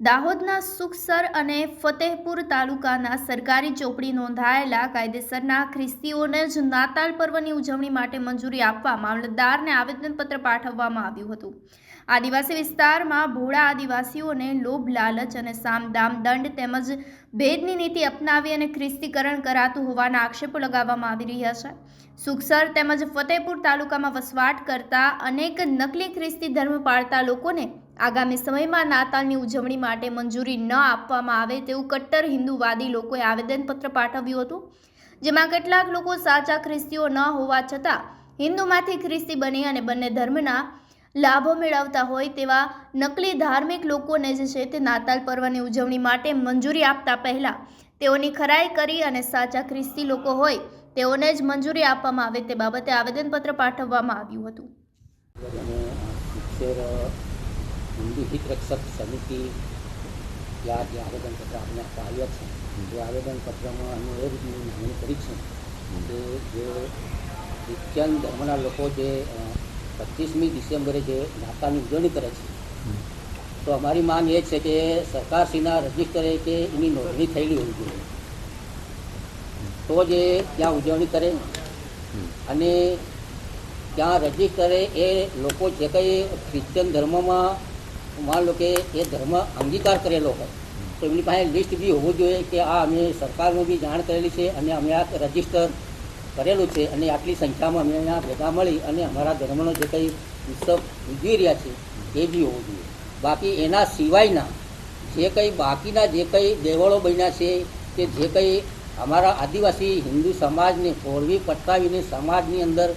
દાહોદના સુખસર અને ફતેહપુર તાલુકાના સરકારી ચોપડી નોંધાયેલા કાયદેસરના ખ્રિસ્તીઓને જ નાતાલ પર્વની ઉજવણી માટે મંજૂરી આપવા મામલતદારને આવેદનપત્ર પાઠવવામાં આવ્યું હતું. આદિવાસી વિસ્તારમાં ભોળા આદિવાસીઓને લોભ, લાલચ અને સામદામ દંડ તેમજ ભેદની નીતિ અપનાવી અને ખ્રિસ્તીકરણ કરાતું હોવાના આક્ષેપો લગાવવામાં આવી રહ્યા છે. સુખસર તેમજ ફતેહપુર તાલુકામાં વસવાટ કરતા અનેક નકલી ખ્રિસ્તી ધર્મ પાળતા લોકોને આગામી સમયમાં નાતાલની ઉજવણી માટે મંજૂરી ન આપવામાં આવે તેવું કટ્ટર હિન્દુવાદી લોકોએ આવેદનપત્ર પાઠવ્યું હતું, જેમાં કેટલાક લોકો સાચા ખ્રિસ્તીઓ ન હોવા છતાં હિન્દુમાંથી ખ્રિસ્તી બની અને બંને ધર્મના લાભો મેળવતા હોય તેવા નકલી ધાર્મિક લોકોને જે છે તે નાતાલ પર્વની ઉજવણી માટે મંજૂરી આપતા પહેલા તેઓની ખરાઈ કરી અને સાચા ખ્રિસ્તી લોકો હોય તેઓને જ મંજૂરી આપવામાં આવે તે બાબતે આવેદનપત્ર પાઠવવામાં આવ્યું હતું. હિન્દુ હિત રક્ષક સમિતિ ત્યાં જે આવેદનપત્ર આપણે આપવા આવ્યા છે જે આવેદનપત્રમાં અમે એ રીતની માંગણી કરી છે કે જે ક્રિશ્ચિયન ધર્મના લોકો જે પચીસમી ડિસેમ્બરે જે નાતાલની ઉજવણી કરે છે તો અમારી માંગ એ છે કે સરકારશ્રીના રજિસ્ટરે કે એની નોંધણી થયેલી હોવી જોઈએ તો જે ત્યાં ઉજવણી કરે અને ત્યાં રજીસ્ટરે એ લોકો જે કંઈ ક્રિશ્ચન ધર્મમાં માન લો કે એ ધર્મ અંગીકાર કરેલો હોય, તો એમની પાસે લિસ્ટ બી હોવું જોઈએ કે આ અમે સરકારનું બી જાણ કરેલી છે અને અમે આ રજિસ્ટર કરેલું છે અને આટલી સંખ્યામાં અમે અહીંયા ભેગા મળી અને અમારા ધર્મનો જે કંઈ ઉત્સવ ઉજવી રહ્યા છે, એ બી હોવું જોઈએ. બાકી એના સિવાયના જે કંઈ બાકીના જે કંઈ દેવળો બન્યા છે કે જે કંઈ અમારા આદિવાસી હિન્દુ સમાજને ફોરવી પટકાવીને સમાજની અંદર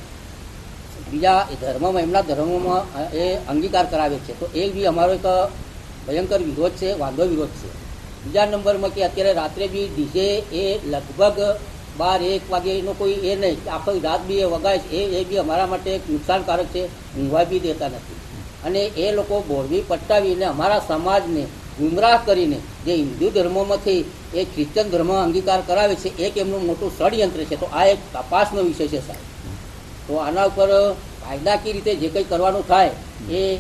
બીજા એ ધર્મમાં, એમના ધર્મમાં એ અંગીકાર કરાવે છે. તો એ બી અમારો એક ભયંકર વિરોધ છે, વાંધો વિરોધ છે. બીજા નંબરમાં કે અત્યારે રાત્રે બી ડીજે એ લગભગ બાર, એક વાગે કોઈ એ નહીં આખો રાત બી એ વગાય છે, એ એ બી અમારા માટે એક નુકસાનકારક છે, ઊંઘવા બી દેતા નથી. અને એ લોકો બોરવી પટાવીને અમારા સમાજને ગુમરાહ કરીને જે હિન્દુ ધર્મમાંથી એ ક્રિશ્ચન ધર્મ અંગીકાર કરાવે છે, એક એમનું મોટું ષડયંત્ર છે. તો આ એક તપાસનો વિષય છે, સાહેબ. તો આના ઉપર કાયદાકીય રીતે જે કંઈ કરવાનું થાય, એ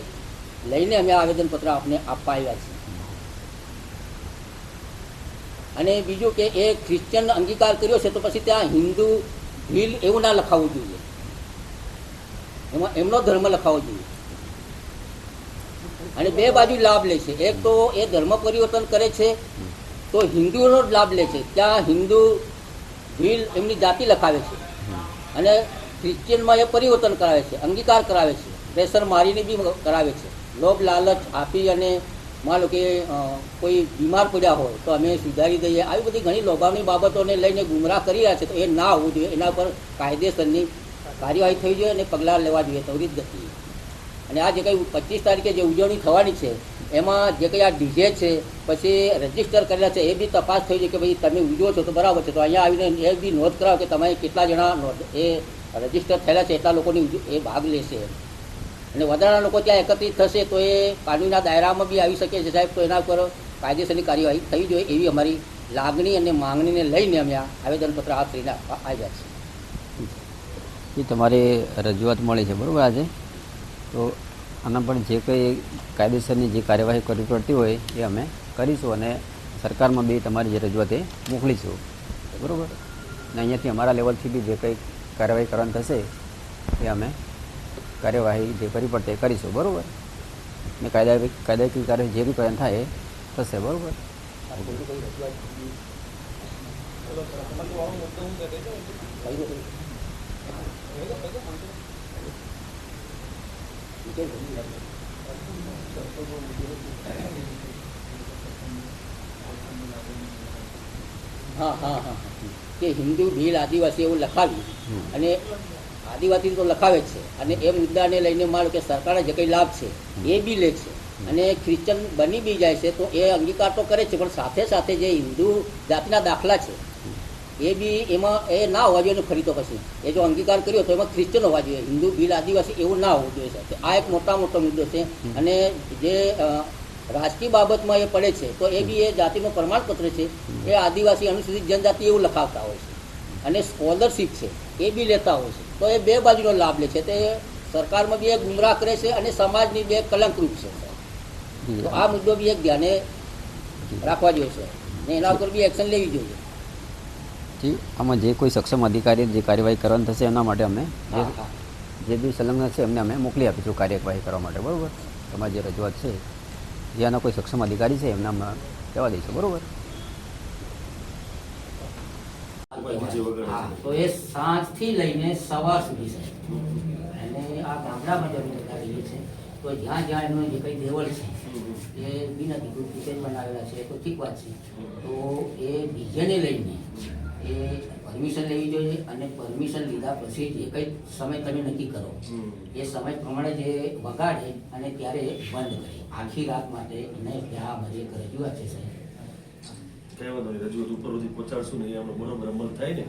લઈને અમે આવેદનપત્ર આપને આપવા આવ્યા છીએ. અને બીજું કે એ ખ્રિશ્ચન અંગીકાર કર્યો છે તો પછી ત્યાં હિન્દુ ભીલ એવું ના લખાવવું જોઈએ. એમાં એમનો ધર્મ લખાવવો જોઈએ. અને બે બાજુ લાભ લે છે. એક તો એ ધર્મ પરિવર્તન કરે છે, તો હિન્દુઓનો લાભ લે છે. ત્યાં હિન્દુ ભીલ એમની જાતિ લખાવે છે. અને ક્રિશ્ચિયનમાં એ પરિવર્તન કરાવે છે, અંગીકાર કરાવે છે પ્રેશર મારીને બી કરાવે છે. લોભ, લાલચ આપી અને માનો કે કોઈ બીમાર પડ્યા હોય તો અમે સુધારી દઈએ. આવી બધી ઘણી લોભાવની બાબતોને લઈને ગુમરાહ કરી રહ્યા છે, તો એ ના હોવું જોઈએ. એના પર કાયદેસરની કાર્યવાહી થવી જોઈએ અને પગલાં લેવા જોઈએ ત્વરિત ગતિ. અને આ જે કંઈ પચીસ તારીખે જે ઉજવણી થવાની છે, એમાં જે કંઈ આ ડીજે છે, પછી રજિસ્ટર કરેલા છે, એ બી તપાસ થઈ છે કે ભાઈ તમે ઉજવો છો તો બરાબર છે. તો અહીંયા આવીને એ બી નોંધ કરાવો કે તમે કેટલા જણા નોંધ એ રજિસ્ટર થયેલા છે એટલા લોકોની એ ભાગ લેશે. અને વધારાના લોકો ત્યાં એકત્રિત થશે તો એ કાનૂનના દાયરામાં બી આવી શકે છે સાહેબ, તો એના ઉપર કાયદેસરની કાર્યવાહી થઈ જોઈએ એવી અમારી લાગણી અને માંગણીને લઈને અમે આ આવેદનપત્ર હાથ લઈને આવ્યા છીએ. એ તમારી રજૂઆત મળી છે બરાબર આજે? તો આના પણ જે કંઈ કાયદેસરની જે કાર્યવાહી કરવી પડતી હોય એ અમે કરીશું અને સરકારમાં બી તમારી જે રજૂઆત એ મોકલીશું. બરાબર? અને અહીંયાથી અમારા લેવલથી બી જે કંઈ કાર્યવાહી કરવાની થશે એ અમે કાર્યવાહી જે કરવી પડશે એ કરીશું, બરાબર? ને કાયદા કાયદાકીય કાર્યવાહી જે બી કરવાની થાય એ થશે, બરાબર? હા હા હા. કે હિન્દુ ભીલ આદિવાસી એવું લખાવ્યું. અને આદિવાસી તો લખાવે જ છે. અને એ મુદ્દાને લઈને માનો કે સરકારે જે કંઈ લાભ છે એ બી લે છે. અને ખ્રિશ્ચન બની બી જાય છે તો એ અંગીકાર તો કરે છે. પણ સાથે સાથે જે હિન્દુ જાતિના દાખલા છે એ બી એમાં એ ના હોવા જોઈએ ફરી તો પછી. એ જો અંગીકાર કર્યો તો એમાં ખ્રિશ્ચન હોવા જોઈએ. હિન્દુ ભીલ આદિવાસી એવું ના હોવું જોઈએ આ એક મોટા મોટો મુદ્દો છે. અને જે રાજકીય બાબતમાં એ પડે છે તો એ બી એ જાતિનું પ્રમાણપત્ર છે એ આદિવાસી અનુસૂચિત જનજાતિ એવું લખાવતા હોય છે. અને સ્કોલરશીપ છે એ બી લેતા હોય છે. તો એ બે બાજુનો લાભ લે છે તે સરકારમાં બી એક ગુમરાહ કરે છે અને સમાજની બે કલંકરૂપ છે. તો આ મુદ્દો બી એક ધ્યાને રાખવા જોઈશે ને એના ઉપર બી એક્શન લેવી જોઈએ. જી આમાં જે કોઈ સક્ષમ અધિકારી જે કાર્યવાહી કરવાની થશે એના માટે અમે જે બી સંલગ્ન છે એમને અમે મોકલી આપીશું કાર્યવાહી કરવા માટે બરાબર? તમારી જે રજૂઆત છે જે કોઈ સક્ષમ અધિકારી છે, એમને કહેવા દઈશું બરોબર? તો એ સાંજથી લઈને સવાર સુધી છે. અને આ ગામડામાં જમીન બધા છે તો જ્યાં જ્યાં એમનો જે કંઈ દેવળ છે, એ બિન અધિકૃત રીતે બનાવેલા છે તો ઠીક છે. તો એ બીજેને લઈને એ પરમિશન લેવી જોઈએ અને પરમિશન લીધા પછી જે કંઈ સમય તમે નક્કી કરો. એ સમય પ્રમાણે જે વગાડે અને ત્યારે બંધ કરે. આખી રાત માટે નહીં ત્યાં એક રજૂઆત છે સાહેબ? કઈ વાંધો નહીં રજૂઆત ઉપર સુધી પહોંચાડશું ને એ આપણે બરોબર અમલ થાય ને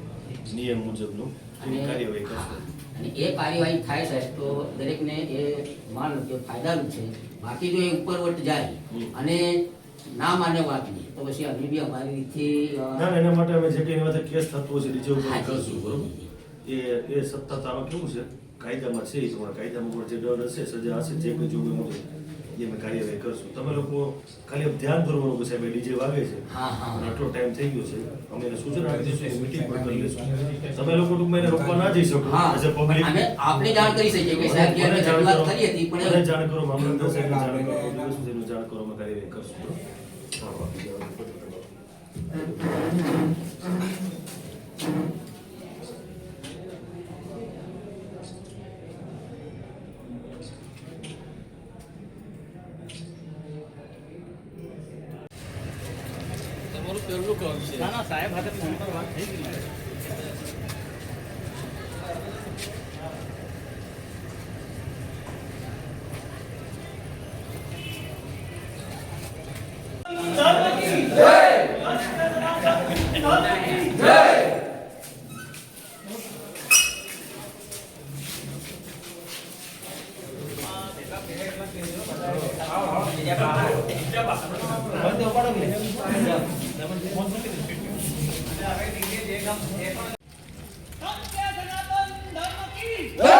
નિયમ મુજબનું. એની કાર્યવાહી કરશું? અને એ કાર્યવાહી થાય સાહેબ તો દરેકને એ માન કે ફાયદારૂપ છે. બાકી જો એ ઉપરવટ જાય અને ના માને વાતની તો પછી અમે બી અમારી ના ના એના માટે અમે જે કંઈ કેસ થતો છે નીચે ઉપર કરશું બરોબર? એ એ સત્તા તારો કેવું છે? કાયદામાં છે એ પ્રમાણે. કાયદામાં જે ડર હશે સજા હશે જે કંઈ જોવું મુજબ એ અમે કાર્યવાહી કરશું. તમે લોકો ખાલી ધ્યાન કરવાનું કે સાહેબ ડીજે વાગે છે. હા હા. અને આટલો ટાઈમ થઈ ગયો છે. અમે એને સૂચના આપી દઈશું મીટિંગ પણ કરી લઈશું. તમે લોકો ટૂંકમાં એને રોકવા ના જઈ શકો હા. એઝ અ પબ્લિક અને આપણે જાણ કરી શકીએ કે સાહેબ કે જાણ રજૂઆત કરો. હતી પણ એને જાણ કરો મામલતદાર સાહેબ જાણ કરો. સુધીનું જાણ કરો અમે કાર્યવાહી કરશું. બરોબર? હા, બાકી જવાનું બધું તમારું. ના ના સાહેબ હાથે ફોન પર વાત થઈ ગઈ સત્ય સનાતન ધર્મ કી જય સત્ય